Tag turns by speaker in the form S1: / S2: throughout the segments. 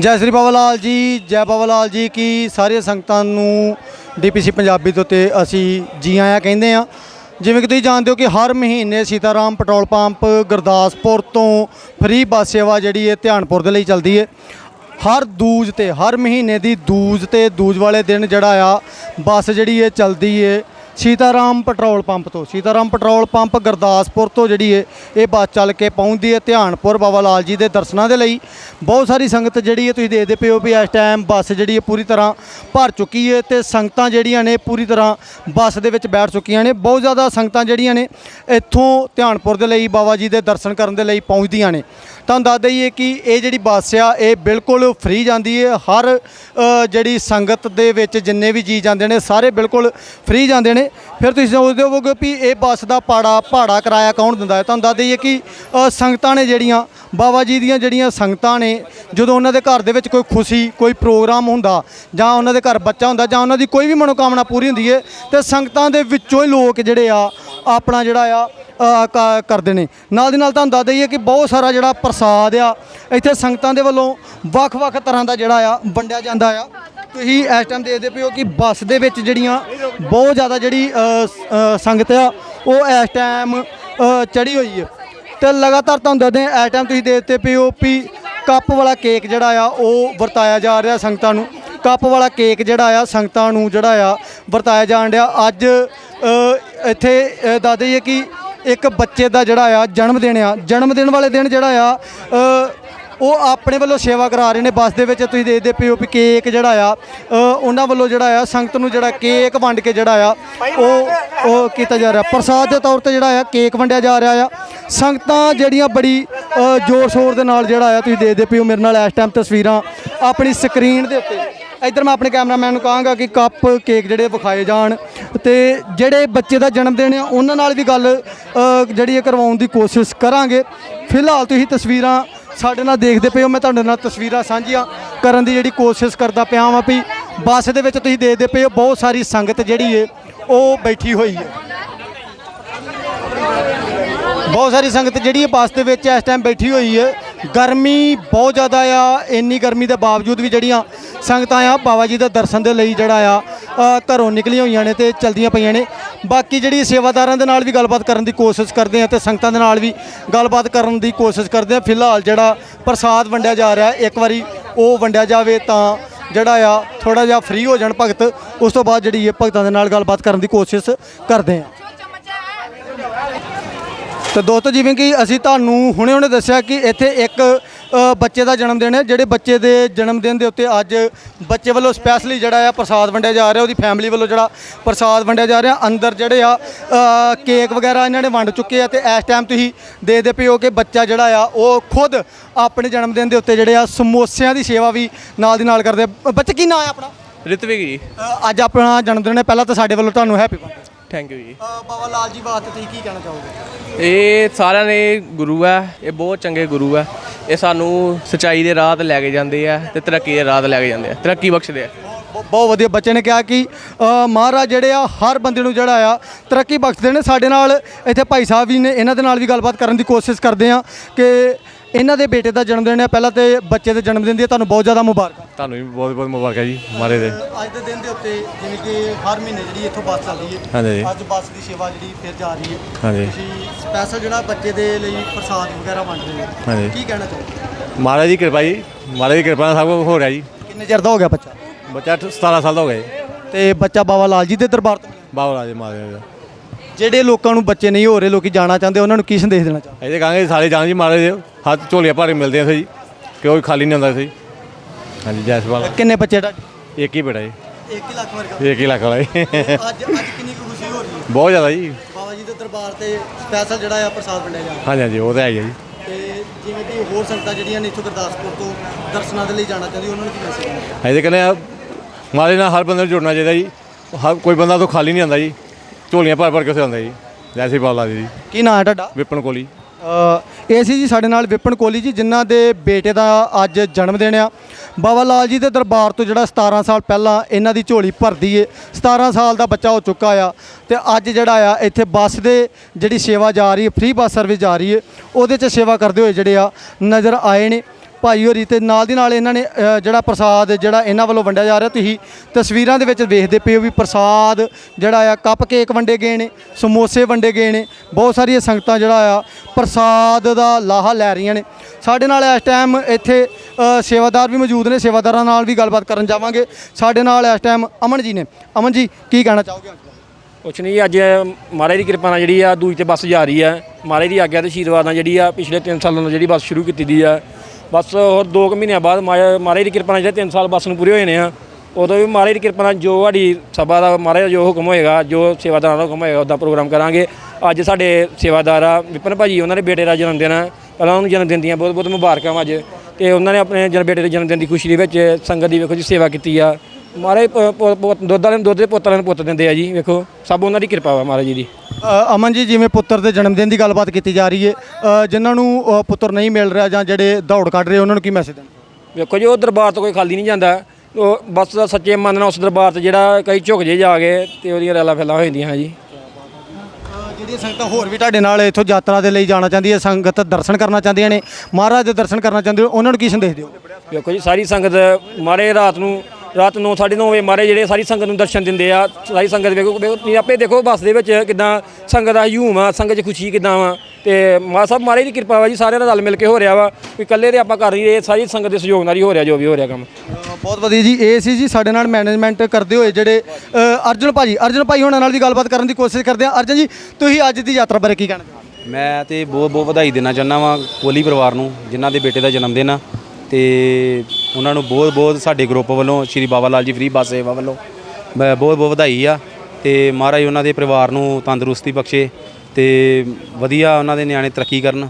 S1: ਜੈ ਸ੍ਰੀ ਬਾਬਾ ਲਾਲ ਜੀ, ਜੈ ਬਾਬਾ ਲਾਲ ਜੀ ਕੀ ਸਾਰੀਆਂ ਸੰਗਤਾਂ ਨੂੰ ਡੀਪੀਸੀ ਪੰਜਾਬੀ ਤੋਂ ਤੇ ਅਸੀਂ ਜੀ ਆਇਆਂ ਕਹਿੰਦੇ ਆ ਜਿਵੇਂ ਕਿ ਤੁਸੀਂ ਜਾਣਦੇ ਹੋ ਕਿ ਹਰ ਮਹੀਨੇ ਸੀਤਾਰਾਮ ਪੈਟਰੋਲ ਪੰਪ ਗੁਰਦਾਸਪੁਰ ਤੋਂ ਫ੍ਰੀ ਬੱਸ ਸੇਵਾ ਜਿਹੜੀ ਹੈ ਧਿਆਨਪੁਰ ਦੇ ਲਈ ਚੱਲਦੀ ਹੈ। ਹਰ ਦੂਜ ਤੇ, ਹਰ ਮਹੀਨੇ ਦੀ ਦੂਜ ਤੇ ਦੂਜ ਵਾਲੇ ਦਿਨ ਜਿਹੜਾ ਆ, ਬੱਸ ਜਿਹੜੀ ਹੈ ਚੱਲਦੀ ਹੈ ਸੀਤਾਰਾਮ ਪੈਟਰੋਲ ਪੰਪ ਤੋਂ। ਸੀਤਾਰਾਮ ਪੈਟਰੋਲ ਪੰਪ ਗੁਰਦਾਸਪੁਰ ਤੋਂ ਜਿਹੜੀ ਹੈ ਇਹ ਬੱਸ ਚੱਲ ਕੇ ਪਹੁੰਚਦੀ ਹੈ ਧਿਆਨਪੁਰ ਬਾਬਾ ਲਾਲ ਜੀ ਦੇ ਦਰਸ਼ਨਾਂ ਦੇ ਲਈ। ਬਹੁਤ ਸਾਰੀ ਸੰਗਤ ਜਿਹੜੀ ਹੈ ਤੁਸੀਂ ਦੇਖਦੇ ਪਿਓ ਵੀ ਇਸ ਟਾਈਮ ਬੱਸ ਜਿਹੜੀ ਹੈ ਪੂਰੀ ਤਰ੍ਹਾਂ ਭਰ ਚੁੱਕੀ ਹੈ ਤੇ ਸੰਗਤਾਂ ਜਿਹੜੀਆਂ ਨੇ ਪੂਰੀ ਤਰ੍ਹਾਂ ਬੱਸ ਦੇ ਵਿੱਚ ਬੈਠ ਚੁੱਕੀਆਂ ਨੇ। ਬਹੁਤ ਜ਼ਿਆਦਾ ਸੰਗਤਾਂ ਜਿਹੜੀਆਂ ਨੇ ਇੱਥੋਂ ਧਿਆਨਪੁਰ ਦੇ ਲਈ ਬਾਬਾ ਜੀ ਦੇ ਦਰਸ਼ਨ ਕਰਨ ਦੇ ਲਈ ਪਹੁੰਚਦੀਆਂ ਨੇ। ਤੁਹਾਨੂੰ ਦੱਸ ਦਈਏ ਕਿ ਇਹ ਜਿਹੜੀ ਬੱਸ ਆ, ਇਹ ਬਿਲਕੁਲ ਫ੍ਰੀ ਜਾਂਦੀ ਹੈ ਹਰ ਜਿਹੜੀ ਸੰਗਤ ਦੇ ਵਿੱਚ ਜਿੰਨੇ ਵੀ ਜੀ ਜਾਂਦੇ ਨੇ, ਸਾਰੇ ਬਿਲਕੁਲ ਫ੍ਰੀ ਜਾਂਦੇ ਨੇ। ਫਿਰ ਤੁਸੀਂ ਸੋਚਦੇ ਹੋਵੋਗੇ ਵੀ ਇਹ ਬੱਸ ਦਾ ਪਾੜਾ ਭਾੜਾ ਕਿਰਾਇਆ ਕੌਣ ਦਿੰਦਾ ਹੈ ਤੁਹਾਨੂੰ ਦੱਸ ਦਈਏ ਕਿ ਸੰਗਤਾਂ ਨੇ ਜਿਹੜੀਆਂ, ਬਾਬਾ ਜੀ ਦੀਆਂ ਜਿਹੜੀਆਂ ਸੰਗਤਾਂ ਨੇ, ਜਦੋਂ ਉਹਨਾਂ ਦੇ ਘਰ ਦੇ ਵਿੱਚ ਕੋਈ ਖੁਸ਼ੀ, ਕੋਈ ਪ੍ਰੋਗਰਾਮ ਹੁੰਦਾ, ਜਾਂ ਉਹਨਾਂ ਦੇ ਘਰ ਬੱਚਾ ਹੁੰਦਾ, ਜਾਂ ਉਹਨਾਂ ਦੀ ਕੋਈ ਵੀ ਮਨੋਕਾਮਨਾ ਪੂਰੀ ਹੁੰਦੀ ਹੈ ਤੇ ਸੰਗਤਾਂ ਦੇ ਵਿੱਚੋਂ ਹੀ ਲੋਕ ਜਿਹੜੇ ਆ, ਆਪਣਾ ਜਿਹੜਾ ਆ ਕਰਦੇ ਨੇ। ਨਾਲ ਦੀ ਨਾਲ ਤੁਹਾਨੂੰ ਦੱਸ ਦਈਏ ਕਿ ਬਹੁਤ ਸਾਰਾ ਜਿਹੜਾ ਪ੍ਰਸਾਦ ਆ, ਇੱਥੇ ਸੰਗਤਾਂ ਦੇ ਵੱਲੋਂ ਵੱਖ-ਵੱਖ ਤਰ੍ਹਾਂ ਦਾ ਜਿਹੜਾ ਆ, ਵੰਡਿਆ ਜਾਂਦਾ ਆ। ਤੁਸੀਂ ਇਸ ਟਾਈਮ ਦੇਖਦੇ ਪਿਓ ਕਿ ਬੱਸ ਦੇ ਵਿੱਚ ਜਿਹੜੀਆਂ ਬਹੁਤ ਜ਼ਿਆਦਾ ਜਿਹੜੀ ਸੰਗਤ ਆ, ਉਹ ਇਸ ਟਾਈਮ ਚੜੀ ਹੋਈ ਹੈ ਤੇ ਲਗਾਤਾਰ ਤੁਹਾਨੂੰ ਦੱਸਦੇ ਇਸ ਟਾਈਮ ਤੁਸੀਂ ਦੇਖਦੇ ਪਿਓ ਵੀ ਕੱਪ ਵਾਲਾ ਕੇਕ ਜਿਹੜਾ ਆ, ਉਹ ਵਰਤਾਇਆ ਜਾ ਰਿਹਾ ਸੰਗਤਾਂ ਨੂੰ। ਕੱਪ ਵਾਲਾ ਕੇਕ ਜਿਹੜਾ ਆ, ਸੰਗਤਾਂ ਨੂੰ ਜਿਹੜਾ ਆ, ਵਰਤਾਇਆ ਜਾਣ ਰਿਹਾ ਅੱਜ ਇੱਥੇ ਦੱਸ ਦਈਏ ਕਿ ਇੱਕ ਬੱਚੇ ਦਾ ਜਿਹੜਾ ਆ, ਜਨਮ ਦਿਨ ਆ। ਜਨਮ ਦਿਨ ਵਾਲੇ ਦਿਨ ਜਿਹੜਾ ਆ ਉਹ ਆਪਣੇ ਵੱਲੋਂ ਸੇਵਾ ਕਰਾ ਰਹੇ ਨੇ। ਬੱਸ ਦੇ ਵਿੱਚ ਤੁਸੀਂ ਦੇਖਦੇ ਪਿਓ ਵੀ ਕੇਕ ਜਿਹੜਾ ਆ ਉਹਨਾਂ ਵੱਲੋਂ ਜਿਹੜਾ ਆ, ਸੰਗਤ ਨੂੰ ਜਿਹੜਾ ਕੇਕ ਵੰਡ ਕੇ ਜਿਹੜਾ ਆ, ਉਹ ਉਹ ਕੀਤਾ ਜਾ ਰਿਹਾ। ਪ੍ਰਸਾਦ ਦੇ ਤੌਰ ਤੇ ਜਿਹੜਾ ਆ, ਕੇਕ ਵੰਡਿਆ ਜਾ ਰਿਹਾ ਆ। ਸੰਗਤਾਂ ਜਿਹੜੀਆਂ ਬੜੀ ਜ਼ੋਰ ਸ਼ੋਰ ਦੇ ਨਾਲ ਜਿਹੜਾ ਆ, ਤੁਸੀਂ ਦੇਖਦੇ ਪਿਓ ਮੇਰੇ ਨਾਲ ਇਸ ਟਾਈਮ ਤਸਵੀਰਾਂ ਆਪਣੀ ਸਕਰੀਨ ਦੇ ਉੱਤੇ। ਇੱਧਰ ਮੈਂ ਆਪਣੇ ਕੈਮਰਾਮੈਨ ਨੂੰ ਕਹਾਂਗਾ ਕਿ ਕੱਪ, ਕੇਕ ਜਿਹੜੇ ਵਿਖਾਏ ਜਾਣ ਤੇ ਜਿਹੜੇ ਬੱਚੇ ਦਾ ਜਨਮ ਦਿਨ ਆ, ਉਹਨਾਂ ਨਾਲ ਵੀ ਗੱਲ ਜਿਹੜੀ ਹੈ ਕਰਵਾਉਣ ਦੀ ਕੋਸ਼ਿਸ਼ ਕਰਾਂਗੇ। ਫਿਲਹਾਲ ਤੁਸੀਂ ਤਸਵੀਰਾਂ ਸਾਡੇ ਨਾਲ ਦੇਖਦੇ ਪਏ ਹੋ, ਮੈਂ ਤੁਹਾਡੇ ਨਾਲ ਤਸਵੀਰਾਂ ਸਾਂਝੀਆਂ ਕਰਨ ਦੀ ਜਿਹੜੀ ਕੋਸ਼ਿਸ਼ ਕਰਦਾ ਪਿਆ ਹਾਂ ਵੀ ਬੱਸ ਦੇ ਵਿੱਚ ਤੁਸੀਂ ਦੇਖਦੇ ਪਏ ਹੋ, ਬਹੁਤ ਸਾਰੀ ਸੰਗਤ ਜਿਹੜੀ ਹੈ ਉਹ ਬੈਠੀ ਹੋਈ ਹੈ ਬਹੁਤ ਸਾਰੀ ਸੰਗਤ ਜਿਹੜੀ ਹੈ ਬੱਸ ਦੇ ਵਿੱਚ ਇਸ ਟਾਈਮ ਬੈਠੀ ਹੋਈ ਹੈ ਗਰਮੀ ਬਹੁਤ ਜ਼ਿਆਦਾ ਆ, ਇੰਨੀ ਗਰਮੀ ਦੇ ਬਾਵਜੂਦ ਵੀ ਜਿਹੜੀਆਂ ਸੰਗਤਾਂ ਆ, ਬਾਬਾ ਜੀ ਦੇ ਦਰਸ਼ਨ ਦੇ ਲਈ ਜਿਹੜਾ ਆ ਘਰੋਂ ਨਿਕਲੀਆਂ ਹੋਈਆਂ ਨੇ ਤੇ ਚਲਦੀਆਂ ਪਈਆਂ ਨੇ। ਬਾਕੀ ਜਿਹੜੀ ਸੇਵਾਦਾਰਾਂ ਦੇ ਨਾਲ ਵੀ ਗੱਲਬਾਤ ਕਰਨ ਦੀ ਕੋਸ਼ਿਸ਼ ਕਰਦੇ ਆ ਤੇ ਸੰਗਤਾਂ ਦੇ ਨਾਲ ਵੀ ਗੱਲਬਾਤ ਕਰਨ ਦੀ ਕੋਸ਼ਿਸ਼ ਕਰਦੇ ਆ। ਫਿਲਹਾਲ ਜਿਹੜਾ ਪ੍ਰਸਾਦ ਵੰਡਿਆ ਜਾ ਰਿਹਾ, ਇੱਕ ਵਾਰੀ ਉਹ ਵੰਡਿਆ ਜਾਵੇ ਤਾਂ ਜਿਹੜਾ ਆ ਥੋੜਾ ਜਿਹਾ ਫ੍ਰੀ ਹੋ ਜਾਣ ਭਗਤ, ਉਸ ਤੋਂ ਬਾਅਦ ਜਿਹੜੀ ਇਹ ਭਗਤਾਂ ਦੇ ਨਾਲ ਗੱਲਬਾਤ ਕਰਨ ਦੀ ਕੋਸ਼ਿਸ਼ ਕਰਦੇ ਆ। ਤੇ ਦੋਸਤੋ ਜਿਵੇਂ ਕਿ ਅਸੀਂ ਤੁਹਾਨੂੰ ਹੁਣੇ ਹੁਣੇ ਦੱਸਿਆ ਕਿ ਇੱਥੇ ਇੱਕ ਬੱਚੇ ਦਾ ਜਨਮ ਦਿਨ ਹੈ। ਜਿਹੜੇ ਬੱਚੇ ਦੇ ਜਨਮ ਦਿਨ ਦੇ ਉੱਤੇ ਅੱਜ ਬੱਚੇ ਵੱਲੋਂ ਸਪੈਸ਼ਲੀ ਜਿਹੜਾ ਆ ਪ੍ਰਸਾਦ ਵੰਡਿਆ ਜਾ ਰਿਹਾ ਉਹਦੀ ਫੈਮਿਲੀ ਵੱਲੋਂ ਜਿਹੜਾ ਪ੍ਰਸਾਦ ਵੰਡਿਆ ਜਾ ਰਿਹਾ। ਅੰਦਰ ਜਿਹੜੇ ਆ ਕੇਕ ਵਗੈਰਾ ਇਹਨਾਂ ਨੇ ਵੰਡ ਚੁੱਕੇ ਆ ਤੇ ਇਸ ਟਾਈਮ ਤੁਸੀਂ ਦੇਖਦੇ ਪਿਓ ਕਿ ਬੱਚਾ ਜਿਹੜਾ ਆ ਉਹ ਖੁਦ ਆਪਣੇ ਜਨਮ ਦਿਨ ਦੇ ਉੱਤੇ ਜਿਹੜੇ ਆ ਸਮੋਸਿਆਂ ਦੀ ਸੇਵਾ ਵੀ ਨਾਲ ਦੀ ਨਾਲ ਕਰਦੇ ਆ। ਬੱਚੇ ਕੀ ਨਾਂ ਹੈ ਆਪਣਾ?
S2: ਰਿਤਵਿਕ ਜੀ।
S1: ਅੱਜ ਆਪਣਾ ਜਨਮ ਦਿਨ ਹੈ। ਪਹਿਲਾਂ ਤਾਂ ਸਾਡੇ ਵੱਲੋਂ ਤੁਹਾਨੂੰ ਹੈਪੀ ਬਰਥਡੇ
S2: ਥੈਂਕ ਯੂ ਜੀ।
S1: ਬਾਬਾ ਲਾਲ ਜੀ ਵਾਸਤੇ ਤੁਸੀਂ ਕੀ ਕਹਿਣਾ ਚਾਹੋਗੇ?
S2: ਇਹ ਸਾਰਿਆਂ ਦੇ ਗੁਰੂ ਹੈ। ਇਹ ਬਹੁਤ ਚੰਗੇ ਗੁਰੂ ਹੈ। ਇਹ ਸਾਨੂੰ ਸਚਾਈ ਦੇ ਰਾਹ ਤੇ ਲੈ ਕੇ ਜਾਂਦੇ ਆ ਤੇ ਤਰੱਕੀ ਦੇ ਰਾਹ ਤੇ ਲੈ ਕੇ ਜਾਂਦੇ ਆ। ਤਰੱਕੀ ਬਖਸ਼ਦੇ ਆ।
S1: ਬਹੁ- ਬਹੁਤ ਵਧੀਆ। ਬੱਚੇ ਨੇ ਕਿਹਾ ਕਿ ਮਹਾਰਾਜ ਜਿਹੜੇ ਆ, ਹਰ ਬੰਦੇ ਨੂੰ ਜਿਹੜਾ ਆ, ਤਰੱਕੀ ਬਖਸ਼ਦੇ ਨੇ। ਸਾਡੇ ਨਾਲ ਇੱਥੇ ਭਾਈ ਸਾਹਿਬ ਵੀ ਨੇ, ਇਹਨਾਂ ਦੇ ਨਾਲ ਵੀ ਗੱਲਬਾਤ ਕਰਨ ਦੀ ਕੋਸ਼ਿਸ਼ ਕਰਦੇ ਆ ਕਿ ਇਹਨਾਂ ਦੇ ਬੇਟੇ ਦਾ ਜਨਮ ਦਿਨ ਹੈ ਪਹਿਲਾਂ ਤੇ ਬੱਚੇ ਦੇ ਜਨਮ ਦਿਨ ਦੀ ਤੁਹਾਨੂੰ ਬਹੁਤ ਜ਼ਿਆਦਾ ਮੁਬਾਰਕਾਂ।
S3: ਤੁਹਾਨੂੰ ਵੀ ਬਹੁਤ ਬਹੁਤ ਮੁਬਾਰਕਾਂ ਜੀ ਮਾਰੇ ਦੇ।
S1: ਅੱਜ ਦੇ ਦਿਨ ਦੇ ਉੱਤੇ ਜਿਵੇਂ ਕਿ ਹਰ ਮਹੀਨੇ ਜਿਹੜੀ ਇੱਥੋਂ ਬੱਸ ਚੱਲਦੀ ਹੈ
S3: ਹਾਂਜੀ ਜੀ।
S1: ਅੱਜ ਬੱਸ ਦੀ ਸੇਵਾ ਜਿਹੜੀ ਫਿਰ ਜਾ ਰਹੀ ਹੈ।
S3: ਹਾਂਜੀ।
S1: ਤੁਸੀਂ ਸਪੈਸ਼ਲ ਜਿਹੜਾ ਬੱਚੇ ਦੇ ਲਈ ਪ੍ਰਸਾਦ ਵਗੈਰਾ ਵੰਡ ਰਹੇ ਹੋ
S3: ਹਾਂਜੀ।
S1: ਕੀ ਕਹਿਣਾ ਚਾਹੋਗੇ?
S3: ਮਹਾਰਾਜ ਦੀ ਕਿਰਪਾ ਜੀ ਮਹਾਰਾਜ ਦੀ ਕਿਰਪਾ ਨਾਲ ਸਭ ਕੁਝ ਹੋ ਰਿਹਾ ਜੀ।
S1: ਕਿੰਨੇ ਚਿਰ ਦਾ ਹੋ ਗਿਆ ਬੱਚਾ?
S3: ਬੱਚਾ 17 ਸਾਲ ਦਾ ਹੋ ਗਿਆ ਜੀ।
S1: ਤੇ ਬੱਚਾ ਬਾਬਾ ਲਾਲ ਜੀ ਦੇ ਦਰਬਾਰ ਤੋਂ।
S3: ਬਾਬਾ ਰਾਜੇ ਮਹਾਰਾਜ ਦਾ।
S1: ਜਿਹੜੇ ਲੋਕਾਂ ਨੂੰ ਬੱਚੇ ਨਹੀਂ ਹੋ ਰਹੇ ਲੋਕੀ ਜਾਣਾ ਚਾਹੁੰਦੇ ਉਹਨਾਂ ਨੂੰ ਕੀ ਸੰਦੇਸ਼ ਦੇਣਾ ਚਾਹੋਗੇ
S3: ਇਹਦੇ ਕਹਾਂਗੇ ਸਾਰੇ ਜਾਣ ਜੀ ਮਹਾਰਾਜ ਦੇ ਹੱਥ ਝੋਲੀਆਂ ਭਾਰੇ ਮਿਲਦੇ ਆ ਇੱਥੇ ਜੀ ਕੋਈ ਖਾਲੀ ਨਹੀਂ ਹੁੰਦਾ ਜੀ। ਹਾਂਜੀ ਜੈ ਸਵਾਲ
S1: ਕਿੰਨੇ ਬੱਚੇ ਤੁਹਾਡੇ?
S3: ਇੱਕ ਹੀ ਬੇਟਾ ਜੀ।
S1: 1 ਲੱਖ ਵਰਗਾ।
S3: ਇੱਕ ਹੀ ਲੱਖ ਵਾਲਾ ਜੀ।
S1: ਅੱਜ ਅੱਜ ਕਿੰਨੀ ਕੁ ਖੁਸ਼ੀ ਹੋ ਰਹੀ ਹੈ?
S3: ਬਹੁਤ ਜ਼ਿਆਦਾ ਜੀ।
S1: ਬਾਬਾ ਜੀ ਦੇ ਦਰਬਾਰ ਤੇ ਸਪੈਸ਼ਲ ਜਿਹੜਾ ਆ ਪ੍ਰਸਾਦ ਵੰਡਿਆ ਜਾ
S3: ਹਾਂਜੀ ਹਾਂਜੀ ਉਹ ਤਾਂ ਹੈ ਹੀ ਜੀ।
S1: ਤੇ ਜਿਵੇਂ ਕਿ ਹੋਰ ਸੰਗਤਾਂ ਜਿਹੜੀਆਂ ਨੇ ਇੱਥੋਂ ਗੁਰਦਾਸਪੁਰ ਤੋਂ ਦਰਸ਼ਨਾਂ ਦੇ ਲਈ ਜਾਣਾ ਚਾਹੁੰਦੀ ਉਹਨਾਂ ਨੂੰ ਕੀ ਮੈਸੇਜ ਦੇਣਾ
S3: ਇਹਦੇ ਕਹਿੰਦੇ ਆ ਮਹਾਰਾਜ ਨਾਲ ਹਰ ਬੰਦੇ ਨੂੰ ਜੁੜਨਾ ਚਾਹੀਦਾ ਜੀ। ਹਰ ਕੋਈ ਬੰਦਾ ਤੋਂ ਖਾਲੀ ਨਹੀਂ ਆਉਂਦਾ ਜੀ। ਝੋਲੀਆਂ ਭਰ ਭਰ ਕੇ ਉੱਥੇ ਆਉਂਦਾ ਜੀ ਜੈ ਸ੍ਰੀ ਬਾਲਾ ਜੀ।
S1: ਕੀ ਨਾਂ ਹੈ ਤੁਹਾਡਾ?
S3: ਵਿਪਨ ਕੋਲੀ।
S1: ਅ, ਇਹ ਸੀ ਜੀ ਸਾਡੇ ਨਾਲ ਵਿਪਨ ਕੋਹਲੀ ਜੀ ਜਿਨ੍ਹਾਂ ਦੇ ਬੇਟੇ ਦਾ ਅੱਜ ਜਨਮ ਦਿਨ ਆ। ਬਾਬਾ ਲਾਲ ਜੀ ਦੇ ਦਰਬਾਰ ਤੋਂ ਜਿਹੜਾ 17 ਸਾਲ ਪਹਿਲਾਂ ਇਹਨਾਂ ਦੀ ਝੋਲੀ ਭਰਦੀ ਏ 17 ਸਾਲ ਦਾ ਬੱਚਾ ਹੋ ਚੁੱਕਾ ਆ। ਤੇ ਅੱਜ ਜਿਹੜਾ ਆ ਇੱਥੇ ਬੱਸ ਦੇ ਜਿਹੜੀ ਸੇਵਾ ਜਾ ਰਹੀ ਹੈ ਫ੍ਰੀ ਬੱਸ ਸਰਵਿਸ ਜਾ ਰਹੀ ਹੈ ਉਹਦੇ 'ਚ ਸੇਵਾ ਕਰਦੇ ਹੋਏ ਜਿਹੜੇ ਆ ਨਜ਼ਰ ਆਏ ਨੇ। ਭਾਈ ਹੋਰੀ ਤੇ ਨਾਲ ਦੀ ਨਾਲ ਇਹਨਾਂ ਨੇ ਅ, ਜਿਹੜਾ ਪ੍ਰਸਾਦ ਜਿਹੜਾ ਇਹਨਾਂ ਵੱਲੋਂ ਵੰਡਿਆ ਜਾ ਰਿਹਾ ਤੁਸੀਂ ਤਸਵੀਰਾਂ ਦੇ ਵਿੱਚ ਵੇਖਦੇ ਪਏ ਹੋ ਵੀ ਪ੍ਰਸਾਦ ਜਿਹੜਾ ਆ ਕੱਪ ਕੇਕ ਵੰਡੇ ਗਏ ਨੇ ਸਮੋਸੇ ਵੰਡੇ ਗਏ ਨੇ ਬਹੁਤ ਸਾਰੀਆਂ ਸੰਗਤਾਂ ਜਿਹੜਾ ਆ ਪ੍ਰਸਾਦ ਦਾ ਲਾਹਾ ਲੈ ਰਹੀਆਂ ਨੇ। ਸਾਡੇ ਨਾਲ ਇਸ ਟਾਈਮ ਇੱਥੇ ਅ, ਸੇਵਾਦਾਰ ਵੀ ਮੌਜੂਦ ਨੇ ਸੇਵਾਦਾਰਾਂ ਨਾਲ ਵੀ ਗੱਲਬਾਤ ਕਰਨ ਜਾਵਾਂਗੇ। ਸਾਡੇ ਨਾਲ ਇਸ ਟਾਈਮ ਅਮਨ ਜੀ ਨੇ। ਅਮਨ ਜੀ ਕੀ ਕਹਿਣਾ ਚਾਹੋਗੇ ਅੱਜ?
S4: ਕੁਛ ਨਹੀਂ ਅੱਜ ਮਹਾਰਾਜ ਦੀ ਕਿਰਪਾ ਨਾਲ ਜਿਹੜੀ ਆ ਦੂਜੀ ਤੇ ਬੱਸ ਜਾ ਰਹੀ ਆ। ਮਹਾਰਾਜ ਦੀ ਆਗਿਆ ਤੇ ਆਸ਼ੀਰਵਾਦ ਨਾਲ ਜਿਹੜੀ ਆ ਪਿਛਲੇ 3 ਸਾਲਾਂ ਤੋਂ ਜਿਹੜੀ ਬੱਸ ਸ਼ੁਰੂ ਕੀਤੀ ਦੀ ਆ। ਬਸ ਹੋਰ 2 ਮਹੀਨਿਆਂ ਬਾਅਦ ਮਾਇਆ- ਮਹਾਰਾਜ ਦੀ ਕਿਰਪਾ ਨਾਲ ਜਿਹੜੇ 3 ਸਾਲ ਬੱਸ ਨੂੰ ਪੂਰੇ ਹੋਏ ਨੇ ਆ, ਉਦੋਂ ਵੀ ਮਹਾਰਾਜ ਦੀ ਕਿਰਪਾ ਨਾਲ ਜੋ ਸਾਡੀ ਸਭਾ ਦਾ ਮਹਾਰਾਜ ਦਾ ਜੋ ਹੁਕਮ ਹੋਏਗਾ, ਜੋ ਸੇਵਾਦਾਰਾਂ ਦਾ ਹੁਕਮ ਹੋਏਗਾ ਉਹਦਾ ਪ੍ਰੋਗਰਾਮ ਕਰਾਂਗੇ। ਅੱਜ ਸਾਡੇ ਸੇਵਾਦਾਰ ਆ, ਵਿਪਨ ਭਾਜੀ, ਉਹਨਾਂ ਦੇ ਬੇਟੇ ਦਾ ਜਨਮ ਦਿਨ ਆ। ਪਹਿਲਾਂ ਉਹਨੂੰ ਜਨਮ ਦਿਨ ਦੀਆਂ ਬਹੁਤ ਬਹੁਤ ਮੁਬਾਰਕਾਂ ਵਾਂ ਅੱਜ। ਤੇ ਉਹਨਾਂ ਨੇ ਆਪਣੇ ਜਨ ਬੇਟੇ ਦੇ ਜਨਮ ਦਿਨ ਦੀ ਖੁਸ਼ੀ ਦੇ ਵਿੱਚ ਸੰਗਤ ਦੀ ਵੇਖੋ ਜੀ ਸੇਵਾ ਕੀਤੀ ਆ। ਮਹਾਰਾਜ ਪ- ਪ- ਪੁੱਤ- ਦੁੱਧ ਵਾਲਿਆਂ ਨੂੰ ਦੁੱਧ ਦੇ ਪੁੱਤ ਵਾਲਿਆਂ ਨੂੰ ਪੁੱਤ ਦਿੰਦੇ ਆ ਜੀ ਵੇਖੋ ਸਭ ਉਹਨਾਂ ਦੀ ਕਿਰਪਾ ਵਾ ਮਹਾਰਾਜ ਜੀ ਦੀ।
S1: ਅ, ਅਮਨ ਜੀ ਜਿਵੇਂ ਪੁੱਤਰ ਦੇ ਜਨਮ ਦਿਨ ਦੀ ਗੱਲਬਾਤ ਕੀਤੀ ਜਾ ਰਹੀ ਹੈ ਅ, ਜਿਨ੍ਹਾਂ ਨੂੰ ਅ, ਪੁੱਤਰ ਨਹੀਂ ਮਿਲ ਰਿਹਾ ਜਾਂ ਜਿਹੜੇ ਦੌੜ ਕੱਢ ਰਹੇ ਉਹਨਾਂ ਨੂੰ ਕੀ ਮੈਸੇਜ ਦੇਣਾ?
S4: ਵੇਖੋ ਜੀ ਉਹ ਦਰਬਾਰ ਤੋਂ ਕੋਈ ਖਾਲੀ ਨਹੀਂ ਜਾਂਦਾ। ਉਹ ਬਸ ਦਾ ਸੱਚੇ ਮਨ ਨਾਲ ਉਸ ਦਰਬਾਰ ਤੇ ਜਿਹੜਾ ਕਈ ਝੁਕ ਜੇ ਜਾ ਕੇ ਤੇ ਉਹਦੀਆਂ ਰੈਲਾ ਫੈਲਾ ਹੋ ਜਾਂਦੀਆਂ ਹਾਂ ਜੀ
S1: ਜਿਹੜੀਆਂ ਸੰਗਤਾਂ ਹੋਰ ਵੀ ਤੁਹਾਡੇ ਨਾਲ ਇੱਥੋਂ ਯਾਤਰਾ ਦੇ ਲਈ ਜਾਣਾ ਚਾਹੁੰਦੀਆਂ ਸੰਗਤ ਦਰਸ਼ਨ ਕਰਨਾ ਚਾਹੁੰਦੀਆਂ ਨੇ ਮਹਾਰਾਜ ਦੇ ਦਰਸ਼ਨ ਕਰਨਾ ਚਾਹੁੰਦੇ ਹੋ ਉਹਨਾਂ ਨੂੰ ਕੀ ਸੰਦੇਸ਼ ਦਿਓ?
S4: ਵੇਖੋ ਜੀ ਸਾਰੀ ਸੰਗਤ ਮਾਰੇ ਰਾਤ ਨੂੰ ਰਾਤ 9 9:30 ਵਜੇ ਮਾਰੇ ਜਿਹੜੇ ਸਾਰੀ ਸੰਗਤ ਨੂੰ ਦਰਸ਼ਨ ਦਿੰਦੇ ਆ ਸਾਰੀ ਸੰਗਤ ਵੇਖੋ ਤੁਸੀਂ ਆਪੇ ਦੇਖੋ ਬੱਸ ਦੇ ਵਿੱਚ ਕਿਦਾਂ ਸੰਗਤ ਦਾ ਹਯੂਮ ਆ ਸੰਗਤ 'ਚ ਖੁਸ਼ੀ ਕਿਦਾਂ ਵਾ। ਤੇ ਮਾ ਸਭ ਮਾਰੇ ਦੀ ਕਿਰਪਾ ਵਾ ਜੀ ਸਾਰਿਆਂ ਦਾ ਰਲ ਮਿਲ ਕੇ ਹੋ ਰਿਹਾ ਵਾ ਕੋਈ ਇਕੱਲੇ ਤੇ ਆਪਾਂ ਕਰ ਨਹੀਂ ਰਹੇ ਸਾਰੀ ਸੰਗਤ ਦੇ ਸਹਿਯੋਗ ਨਾਲ ਹੀ ਹੋ ਰਿਹਾ ਜੋ ਵੀ ਹੋ ਰਿਹਾ ਕੰਮ।
S1: ਬਹੁਤ ਵਧੀਆ ਜੀ ਇਹ ਸੀ ਜੀ ਸਾਡੇ ਨਾਲ ਮੈਨੇਜਮੈਂਟ ਕਰਦੇ ਹੋਏ ਜਿਹੜੇ ਅਰਜੁਨ ਭਾਜੀ ਅਰਜੁਨ ਭਾਈ ਹੋਣਾ ਨਾਲ ਵੀ ਗੱਲਬਾਤ ਕਰਨ ਦੀ ਕੋਸ਼ਿਸ਼ ਕਰਦੇ ਆ। ਅਰਜਨ ਜੀ ਤੁਸੀਂ ਅੱਜ ਦੀ ਯਾਤਰਾ ਬਾਰੇ ਕੀ ਕਹਿਣਾ ਚਾਹੁੰਦੇ
S5: ਮੈਂ ਤੇ ਬਹੁਤ ਬਹੁਤ ਵਧਾਈ ਦੇਣਾ ਚਾਹੁੰਦਾ ਵਾਂ ਕੋਹਲੀ ਪਰਿਵਾਰ ਨੂੰ ਜਿਨ੍ਹਾਂ ਦੇ ਬੇਟੇ ਦਾ ਜਨਮ ਦਿਨ ਆ। ਤੇ ਉਹਨਾਂ ਨੂੰ ਬਹੁਤ ਬਹੁਤ ਸਾਡੇ ਗਰੁੱਪ ਵੱਲੋਂ ਸ਼੍ਰੀ ਬਾਬਾ ਲਾਲ ਜੀ ਫ੍ਰੀ ਬੱਸ ਸੇਵਾ ਵੱਲੋਂ ਮੈਂ ਬਹੁਤ ਬਹੁਤ ਵਧਾਈ ਆ। ਤੇ ਮਹਾਰਾਜ ਉਹਨਾਂ ਦੇ ਪਰਿਵਾਰ ਨੂੰ ਤੰਦਰੁਸਤੀ ਬਖਸ਼ੇ ਤੇ ਵਧੀਆ ਉਹਨਾਂ ਦੇ ਨਿਆਣੇ ਤਰੱਕੀ ਕਰਨ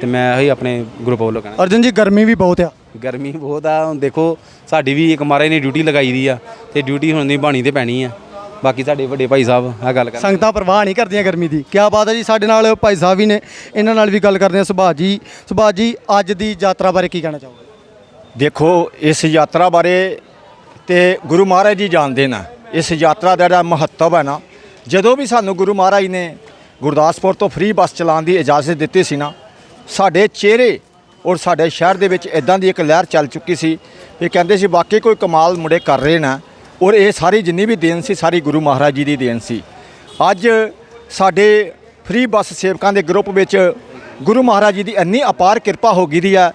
S5: ਤੇ ਮੈਂ ਇਹੀ ਆਪਣੇ ਗਰੁੱਪ ਵੱਲੋਂ ਕਹਿਣਾ।
S1: ਅਰਜਨ ਜੀ ਗਰਮੀ ਵੀ ਬਹੁਤ ਆ।
S5: ਗਰਮੀ ਬਹੁਤ ਆ। ਹੁਣ ਦੇਖੋ ਸਾਡੀ ਵੀ ਇੱਕ ਮਹਾਰਾਜ ਨੇ ਡਿਊਟੀ ਲਗਾਈ ਦੀ ਆ ਤੇ ਡਿਊਟੀ ਹੁਣ ਦੀ ਬਾਣੀ ਤੇ ਪੈਣੀ ਆ। ਬਾਕੀ ਸਾਡੇ ਵੱਡੇ ਭਾਈ ਸਾਹਿਬ ਆ ਗੱਲ ਕਰ
S1: ਸੰਗਤਾਂ ਪਰਵਾਹ ਨਹੀਂ ਕਰਦੀਆਂ ਗਰਮੀ ਦੀ। ਕੀ ਬਾਤ ਹੈ ਜੀ ਸਾਡੇ ਨਾਲ ਭਾਈ ਸਾਹਿਬ ਵੀ ਨੇ। ਇਹਨਾਂ ਨਾਲ ਵੀ ਗੱਲ ਕਰਦੇ ਆ ਸੁਭਾਸ਼ ਜੀ। ਸੁਭਾਸ਼ ਜੀ ਅੱਜ ਦੀ ਯਾਤਰਾ ਬਾਰੇ ਕੀ ਕਹਿਣਾ ਚਾਹੋਗੇ?
S6: ਦੇਖੋ, ਇਸ ਯਾਤਰਾ ਬਾਰੇ ਤੇ ਗੁਰੂ ਮਹਾਰਾਜ ਜੀ ਜਾਣਦੇ ਨਾ। ਇਸ ਯਾਤਰਾ ਦਾ ਜਿਹੜਾ ਮਹੱਤਵ ਹੈ ਨਾ, ਜਦੋਂ ਵੀ ਸਾਨੂੰ ਗੁਰੂ ਮਹਾਰਾਜ ਨੇ ਗੁਰਦਾਸਪੁਰ ਤੋਂ ਫ੍ਰੀ ਬੱਸ ਚਲਾਉਣ ਦੀ ਇਜਾਜ਼ਤ ਦਿੱਤੀ ਸੀ ਨਾ, ਸਾਡੇ ਚਿਹਰੇ ਔਰ ਸਾਡੇ ਸ਼ਹਿਰ ਦੇ ਵਿੱਚ ਇਦਾਂ ਦੀ ਇੱਕ ਲਹਿਰ ਚੱਲ ਚੁੱਕੀ ਸੀ ਇਹ ਕਹਿੰਦੇ ਸੀ, ਵਾਕਈ ਕੋਈ ਕਮਾਲ ਮੁੰਡੇ ਕਰ ਰਹੇ ਨਾ। ਔਰ ਇਹ ਸਾਰੀ ਜਿੰਨੀ ਵੀ ਦੇਣ ਸੀ, ਸਾਰੀ ਗੁਰੂ ਮਹਾਰਾਜ ਜੀ ਦੀ ਦੇਣ ਸੀ। ਅੱਜ ਸਾਡੇ ਫ੍ਰੀ ਬੱਸ ਸੇਵਕਾਂ ਦੇ ਗਰੁੱਪ ਵਿੱਚ ਗੁਰੂ ਮਹਾਰਾਜ ਜੀ ਦੀ ਇੰਨੀ ਅਪਾਰ ਕਿਰਪਾ ਹੋ ਗਈ ਦੀ ਹੈ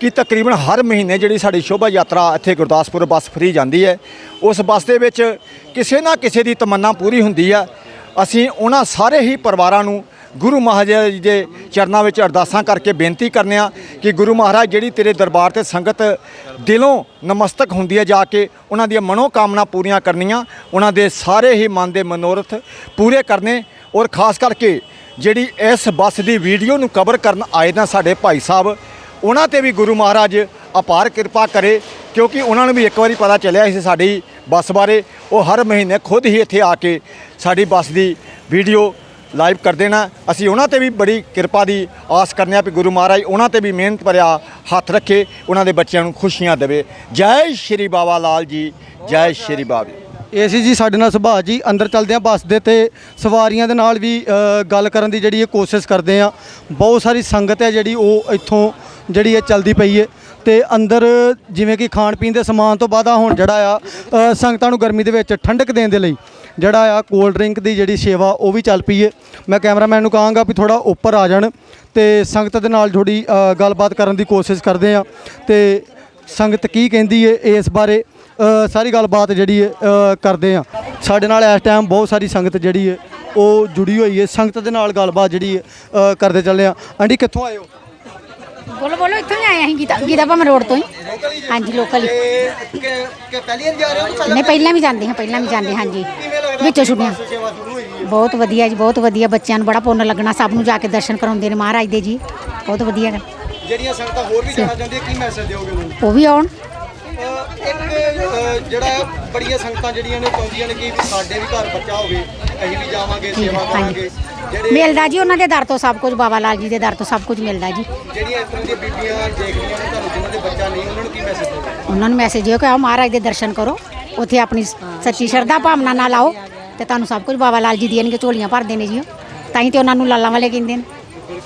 S6: ਕਿ ਤਕਰੀਬਨ ਹਰ ਮਹੀਨੇ ਜਿਹੜੀ ਸਾਡੀ ਸ਼ੋਭਾ ਯਾਤਰਾ ਇੱਥੇ ਗੁਰਦਾਸਪੁਰ ਬੱਸ ਫਰੀ ਜਾਂਦੀ ਹੈ। ਉਸ ਬੱਸ ਦੇ ਵਿੱਚ ਕਿਸੇ ਨਾ ਕਿਸੇ ਦੀ ਤਮੰਨਾ ਪੂਰੀ ਹੁੰਦੀ ਹੈ ਅਸੀਂ ਉਹਨਾਂ ਸਾਰੇ ਹੀ ਪਰਿਵਾਰਾਂ ਨੂੰ ਗੁਰੂ ਮਹਾਰਾਜ ਜੀ ਦੇ ਚਰਨਾਂ ਵਿੱਚ ਅਰਦਾਸਾਂ ਕਰਕੇ ਬੇਨਤੀ ਕਰਨੇ ਆ ਕਿ ਗੁਰੂ ਮਹਾਰਾਜ ਜਿਹੜੀ ਤੇਰੇ ਦਰਬਾਰ ਤੇ ਸੰਗਤ ਦਿਲੋਂ ਨਮਸਤਕ ਹੁੰਦੀ ਹੈ ਜਾ ਕੇ ਉਹਨਾਂ ਦੀਆਂ ਮਨੋ ਕਾਮਨਾ ਪੂਰੀਆਂ ਕਰਨੀਆਂ, ਉਹਨਾਂ ਦੇ ਸਾਰੇ ਹੀ ਮਨ ਦੇ ਮਨੋਰਥ ਪੂਰੇ ਕਰਨੇ ਔਰ ਖਾਸ ਕਰਕੇ ਜਿਹੜੀ ਇਸ ਬੱਸ ਦੀ ਵੀਡੀਓ ਨੂੰ ਕਵਰ ਕਰਨ ਆਏ ਨਾ ਸਾਡੇ ਭਾਈ ਸਾਹਿਬ ਉਹਨਾਂ ਤੇ ਵੀ ਗੁਰੂ ਮਹਾਰਾਜ ਅਪਾਰ ਕਿਰਪਾ ਕਰੇ, ਕਿਉਂਕਿ ਉਹਨਾਂ ਨੂੰ ਵੀ ਇੱਕ ਵਾਰੀ ਪਤਾ ਚੱਲਿਆ ਸੀ ਸਾਡੀ ਬੱਸ ਬਾਰੇ। ਉਹ ਹਰ ਮਹੀਨੇ ਖੁਦ ਹੀ ਇੱਥੇ ਆ ਕੇ ਸਾਡੀ ਬੱਸ ਦੀ ਵੀਡੀਓ ਲਾਈਵ ਕਰ ਦੇਣਾ। ਅਸੀਂ ਉਹਨਾਂ ਤੇ ਵੀ ਬੜੀ ਕਿਰਪਾ ਦੀ ਆਸ ਕਰਨੇ ਆ ਵੀ ਗੁਰੂ ਮਹਾਰਾਜ ਉਹਨਾਂ ਤੇ ਵੀ ਮਿਹਨਤ ਭਰਿਆ ਹੱਥ ਰੱਖੇ, ਉਹਨਾਂ ਦੇ ਬੱਚਿਆਂ ਨੂੰ ਖੁਸ਼ੀਆਂ ਦੇਵੇ। ਜੈ ਸ਼੍ਰੀ ਬਾਬਾ ਲਾਲ ਜੀ, ਜੈ ਸ਼੍ਰੀ ਬਾਬਾ।
S1: ਇਹ ਸੀ ਜੀ ਸਾਡੇ ਨਾਲ ਸੁਭਾਅ ਜੀ ਅੰਦਰ ਚੱਲਦੇ ਆ ਬੱਸ ਦੇ ਤੇ ਸਵਾਰੀਆਂ ਦੇ ਨਾਲ ਵੀ ਅ, ਗੱਲ ਕਰਨ ਦੀ ਜਿਹੜੀ ਇਹ ਕੋਸ਼ਿਸ਼ ਕਰਦੇ ਆ ਬਹੁਤ ਸਾਰੀ ਸੰਗਤ ਹੈ ਜਿਹੜੀ ਉਹ ਇੱਥੋਂ ਜਿਹੜੀ ਇਹ ਚੱਲਦੀ ਪਈ ਹੈ ਤੇ ਅੰਦਰ ਜਿਵੇਂ ਕਿ ਖਾਣ ਪੀਣ ਦੇ ਸਮਾਨ ਤੋਂ ਬਾਅਦ ਆ ਹੁਣ ਜਿਹੜਾ ਆ ਅ, ਸੰਗਤਾਂ ਨੂੰ ਗਰਮੀ ਦੇ ਵਿੱਚ ਠੰਡਕ ਦੇਣ ਦੇ ਲਈ ਜਿਹੜਾ ਆ ਕੋਲਡ ਡਰਿੰਕ ਦੀ ਜਿਹੜੀ ਸੇਵਾ ਉਹ ਵੀ ਚੱਲ ਪਈ ਹੈ ਮੈਂ ਕੈਮਰਾਮੈਨ ਨੂੰ ਕਹਾਂਗਾ ਵੀ ਥੋੜਾ ਉੱਪਰ ਆ ਜਾਣ ਤੇ ਸੰਗਤ ਦੇ ਨਾਲ ਥੋੜੀ ਗੱਲਬਾਤ ਕਰਨ ਦੀ ਕੋਸ਼ਿਸ਼ ਕਰਦੇ ਆ ਤੇ ਸੰਗਤ ਕੀ ਕਹਿੰਦੀ ਹੈ ਇਸ ਬਾਰੇ ਸਾਰੀ ਗੱਲਬਾਤ ਜਿਹੜੀ ਕਰਦੇ ਆ ਸਾਡੇ ਨਾਲ ਇਸ ਟਾਈਮ ਬਹੁਤ ਸਾਰੀ ਸੰਗਤ ਜਿਹੜੀ ਹੈ ਉਹ ਜੁੜੀ ਹੋਈ ਹੈ। ਸੰਗਤ ਦੇ ਨਾਲ ਗੱਲਬਾਤ ਜਿਹੜੀ ਕਰਦੇ ਚੱਲੇ ਆ ਆਂਟੀ ਕਿੱਥੋਂ ਆਏ ਹੋ?
S7: ਬੋਲੋ ਬੋਲੋ ਇੱਥੋਂ ਹੀ ਆਏ ਅਸੀਂ ਗੀਤਾ ਗੀਤਾ ਭਮ ਰੋਡ ਤੋਂ ਹੀ। ਹਾਂਜੀ ਲੋਕਲ ਹੀ।
S1: ਕਿ ਪਹਿਲੀ ਵਾਰ ਜਾ ਰਹੇ ਹੋ
S7: ਨਹੀਂ ਪਹਿਲਾਂ ਵੀ ਜਾਂਦੇ ਹਾਂ ਪਹਿਲਾਂ ਵੀ ਜਾਂਦੇ ਹਾਂ, ਹਾਂਜੀ। ਵਿੱਚੋਂ ਛੁੱਟੀਆਂ। ਬਹੁਤ ਵਧੀਆ ਜੀ ਬਹੁਤ ਵਧੀਆ। ਬੱਚਿਆਂ ਨੂੰ ਬੜਾ ਪੁੰਨ ਲੱਗਣਾ ਸਭ ਨੂੰ ਜਾ ਕੇ ਦਰਸ਼ਨ ਕਰਾਉਂਦੇ ਨੇ ਮਹਾਰਾਜ ਦੇ ਜੀ। ਬਹੁਤ ਵਧੀਆ।
S1: ਜਿਹੜੀਆਂ ਸੰਗਤਾਂ ਹੋਰ ਵੀ ਜਾਣਾ ਚਾਹੁੰਦੀਆਂ ਕੀ ਮੈਸੇਜ ਦਿਓਗੇ ਉਹਨਾਂ ਨੂੰ?
S7: ਉਹ ਵੀ ਆਉਣ।
S1: ਇੱਕ ਜਿਹੜਾ ਬੜੀਆਂ ਸੰਗਤਾਂ ਜਿਹੜੀਆਂ ਨੇ ਚਾਹੁੰਦੀਆਂ ਨੇ ਕਿ ਸਾਡੇ ਵੀ ਘਰ ਬੱਚਾ ਹੋਵੇ ਅਸੀਂ ਵੀ ਜਾਵਾਂਗੇ ਸੇਵਾ ਕਰਾਂਗੇ।
S7: ਮਿਲਦਾ ਜੀ ਉਹਨਾਂ ਦੇ ਦਰ ਤੋਂ ਸਭ ਕੁਝ ਬਾਬਾ ਲਾਲ ਜੀ ਦੇ ਦਰ ਤੋਂ ਸਭ ਕੁਝ ਮਿਲਦਾ ਜੀ।
S1: ਜਿਹੜੀਆਂ ਇਸ ਤਰ੍ਹਾਂ ਦੀਆਂ ਬੀਬੀਆਂ ਦੇਖਦੀਆਂ ਨੇ ਤੁਹਾਨੂੰ ਜਿਨ੍ਹਾਂ ਦੇ ਬੱਚਾ ਨਹੀਂ ਉਹਨਾਂ ਨੂੰ ਕੀ ਮੈਸੇਜ ਦਿਓਗੇ?
S7: ਉਹਨਾਂ ਨੂੰ ਮੈਸੇਜ ਇਹ ਕਿ ਆਓ ਮਹਾਰਾਜ ਦੇ ਦਰਸ਼ਨ ਕਰੋ ਉੱਥੇ ਆਪਣੀ ਸੱਚੀ ਸ਼ਰਧਾ ਭਾਵਨਾ ਨਾਲ ਆਓ ਤੇ ਤੁਹਾਨੂੰ ਸਭ ਕੁਝ ਬਾਬਾ ਲਾਲ ਜੀ ਦੇਣਗੇ ਝੋਲੀਆਂ ਭਰਦੇ ਨੇ ਜੀ। ਤਾਂ ਹੀ ਤੇ ਉਹਨਾਂ ਨੂੰ ਲਾਲਾਂ ਵਾਲੇ ਕਹਿੰਦੇ ਨੇ।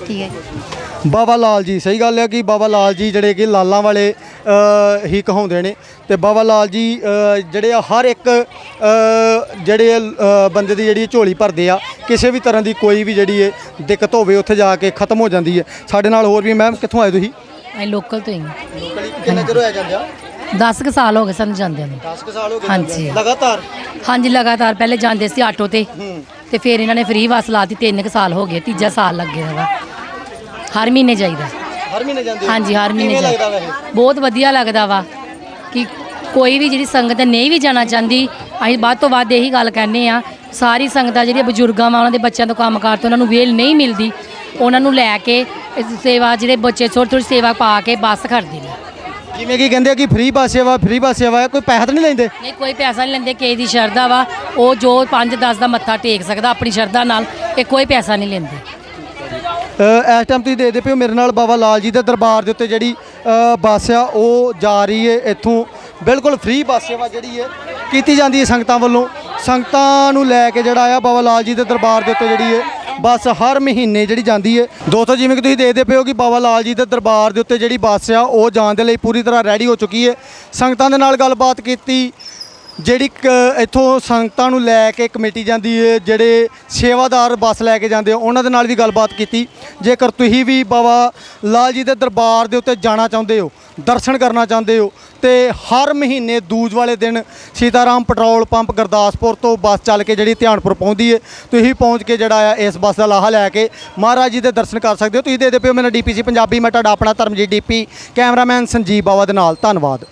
S7: ਠੀਕ ਹੈ ਜੀ।
S1: ਬਾਬਾ ਲਾਲ ਜੀ ਸਹੀ ਗੱਲ ਹੈ ਕਿ ਬਾਬਾ ਲਾਲ ਜੀ ਜਿਹੜੇ ਕਿ ਲਾਲਾਂ ਵਾਲੇ ਹੀ ਕਹਾਉਂਦੇ ਨੇ। ਤੇ ਬਾਬਾ ਲਾਲ ਜੀ ਜਿਹੜੇ ਆ ਹਰ ਇੱਕ ਜਿਹੜੇ ਬੰਦੇ ਦੀ ਜਿਹੜੀ ਝੋਲੀ ਭਰਦੇ ਆ ਕਿਸੇ ਵੀ ਤਰ੍ਹਾਂ ਦੀ ਕੋਈ ਵੀ ਜਿਹੜੀ ਹੈ ਦਿੱਕਤ ਹੋਵੇ ਉੱਥੇ ਜਾ ਕੇ ਖਤਮ ਹੋ ਜਾਂਦੀ ਹੈ। ਸਾਡੇ ਨਾਲ ਹੋਰ ਵੀ ਮੈਮ ਕਿੱਥੋਂ ਆਏ ਤੁਸੀਂ?
S8: ਅਸੀਂ ਲੋਕਲ ਤੋਂ ਹੀ
S1: ਕਿੰਨਾ ਚਿਰ ਹੋਇਆ ਜਾਂਦਾ
S8: 10 ਕੁ ਸਾਲ ਹੋ ਗਏ ਸਾਨੂੰ ਜਾਂਦਿਆਂ ਨੂੰ।
S1: 10 ਸਾਲ ਹੋ ਗਏ
S8: ਹਾਂਜੀ।
S1: ਲਗਾਤਾਰ?
S8: ਹਾਂਜੀ ਲਗਾਤਾਰ। ਪਹਿਲੇ ਜਾਂਦੇ ਸੀ ਆਟੋ ਤੇ। ਤੇ ਫਿਰ ਇਹਨਾਂ ਨੇ ਫ੍ਰੀ ਬੱਸ ਲਾਤੀ 3 ਕੁ ਸਾਲ ਹੋ ਗਏ ਤੀਜਾ ਸਾਲ ਲੱਗੇ ਦਾ ਵਾ। ਹਰ ਮਹੀਨੇ ਜਾਈਦਾ।
S1: ਹਰ ਮਹੀਨੇ ਜਾਂਦੇ?
S8: ਹਾਂਜੀ ਹਰ ਮਹੀਨੇ ਜਾਈਦਾ। ਬਹੁਤ ਵਧੀਆ ਲੱਗਦਾ ਵਾ ਕਿ ਕੋਈ ਵੀ ਜਿਹੜੀ ਸੰਗਤ ਨਹੀਂ ਵੀ ਜਾਣਾ ਚਾਹੁੰਦੀ ਅਸੀਂ ਵੱਧ ਤੋਂ ਵੱਧ ਇਹੀ ਗੱਲ ਕਹਿੰਦੇ ਆ ਸਾਰੀ ਸੰਗਤਾਂ ਜਿਹੜੀਆਂ ਬਜ਼ੁਰਗਾਂ ਵਾ ਉਹਨਾਂ ਦੇ ਬੱਚਿਆਂ ਤੋਂ ਕੰਮ ਕਾਰ ਤੋਂ ਉਹਨਾਂ ਨੂੰ ਵੇਲ ਨਹੀਂ ਮਿਲਦੀ ਉਹਨਾਂ ਨੂੰ ਲੈ ਕੇ ਸੇਵਾ ਜਿਹੜੇ ਬੱਚੇ ਥੋੜ੍ਹੀ ਥੋੜ੍ਹੀ ਸੇਵਾ ਪਾ ਕੇ ਬੱਸ ਖੜਦੇ ਨੇ।
S1: ਜਿਵੇਂ ਕਿ ਕਹਿੰਦੇ ਆ ਕਿ ਫ੍ਰੀ ਬੱਸ ਸੇਵਾ ਫ੍ਰੀ ਬੱਸ ਸੇਵਾ ਹੈ ਕੋਈ ਪੈਸਾ ਤਾਂ ਨਹੀਂ ਲੈਂਦੇ?
S8: ਨਹੀਂ ਕੋਈ ਪੈਸਾ ਨਹੀਂ ਲੈਂਦੇ ਕਿਸੇ ਦੀ ਸ਼ਰਧਾ ਵਾ ਉਹ ਜੋ 5-10 ਦਾ ਮੱਥਾ ਟੇਕ ਸਕਦਾ ਆਪਣੀ ਸ਼ਰਧਾ ਨਾਲ ਇਹ ਕੋਈ ਪੈਸਾ ਨਹੀਂ ਲੈਂਦੇ।
S1: ਅ, ਇਸ ਟਾਈਮ ਤੁਸੀਂ ਦੇਖਦੇ ਪਿਓ ਮੇਰੇ ਨਾਲ ਬਾਬਾ ਲਾਲ ਜੀ ਦੇ ਦਰਬਾਰ ਦੇ ਉੱਤੇ ਜਿਹੜੀ ਅ, ਬੱਸ ਆ ਉਹ ਜਾ ਰਹੀ ਹੈ ਇੱਥੋਂ। ਬਿਲਕੁਲ ਫ੍ਰੀ ਬੱਸ ਸੇਵਾ ਜਿਹੜੀ ਹੈ ਕੀਤੀ ਜਾਂਦੀ ਹੈ ਸੰਗਤਾਂ ਵੱਲੋਂ। ਸੰਗਤਾਂ ਨੂੰ ਲੈ ਕੇ ਜਿਹੜਾ ਆ ਬਾਬਾ ਲਾਲ ਜੀ ਦੇ ਦਰਬਾਰ ਦੇ ਉੱਤੇ ਜਿਹੜੀ ਹੈ ਬੱਸ ਹਰ ਮਹੀਨੇ ਜਿਹੜੀ ਜਾਂਦੀ ਹੈ ਦੋਸਤੋ, ਜਿਵੇਂ ਕਿ ਤੁਸੀਂ ਦੇਖਦੇ ਪਏ ਹੋ ਕਿ ਬਾਬਾ ਲਾਲ ਜੀ ਦੇ ਦਰਬਾਰ ਦੇ ਉੱਤੇ ਜਿਹੜੀ ਬੱਸ ਆ, ਉਹ ਜਾਣ ਦੇ ਲਈ ਪੂਰੀ ਤਰ੍ਹਾਂ ਰੈਡੀ ਹੋ ਚੁੱਕੀ ਹੈ ਸੰਗਤਾਂ ਦੇ ਨਾਲ ਗੱਲਬਾਤ ਕੀਤੀ। ਜਿਹੜੀ ਕ- ਇੱਥੋਂ ਸੰਗਤਾਂ ਨੂੰ ਲੈ ਕੇ ਕਮੇਟੀ ਜਾਂਦੀ ਹੈ ਜਿਹੜੇ ਸੇਵਾਦਾਰ ਬੱਸ ਲੈ ਕੇ ਜਾਂਦੇ ਉਹਨਾਂ ਦੇ ਨਾਲ ਵੀ ਗੱਲਬਾਤ ਕੀਤੀ। ਜੇਕਰ ਤੁਸੀਂ ਵੀ ਬਾਬਾ ਲਾਲ ਜੀ ਦੇ ਦਰਬਾਰ ਦੇ ਉੱਤੇ ਜਾਣਾ ਚਾਹੁੰਦੇ ਹੋ, ਦਰਸ਼ਨ ਕਰਨਾ ਚਾਹੁੰਦੇ ਹੋ, ਤੇ ਹਰ ਮਹੀਨੇ ਦੂਜ ਵਾਲੇ ਦਿਨ ਸੀਤਾਰਾਮ ਪੈਟਰੋਲ ਪੰਪ ਗੁਰਦਾਸਪੁਰ ਤੋਂ ਬੱਸ ਚੱਲ ਕੇ ਜਿਹੜੀ ਧਿਆਨਪੁਰ ਪਹੁੰਚਦੀ ਹੈ ਤੁਸੀਂ ਪਹੁੰਚ ਕੇ ਜਿਹੜਾ ਆ, ਇਸ ਬੱਸ ਦਾ ਲਾਹਾ ਲੈ ਕੇ ਮਹਾਰਾਜ ਜੀ ਦੇ ਦਰਸ਼ਨ ਕਰ ਸਕਦੇ ਹੋ। ਤੁਸੀਂ ਦੇਖਦੇ ਪਿਓ ਮੇਰਾ ਡੀਪੀਸੀ ਪੰਜਾਬੀ, ਮੈਂ ਤੁਹਾਡਾ ਆਪਣਾ ਧਰਮਜੀਤ ਡੀਪੀ, ਕੈਮਰਾਮੈਨ ਸੰਜੀਵ ਬਾਵਾ ਦੇ ਨਾਲ, ਧੰਨਵਾਦ।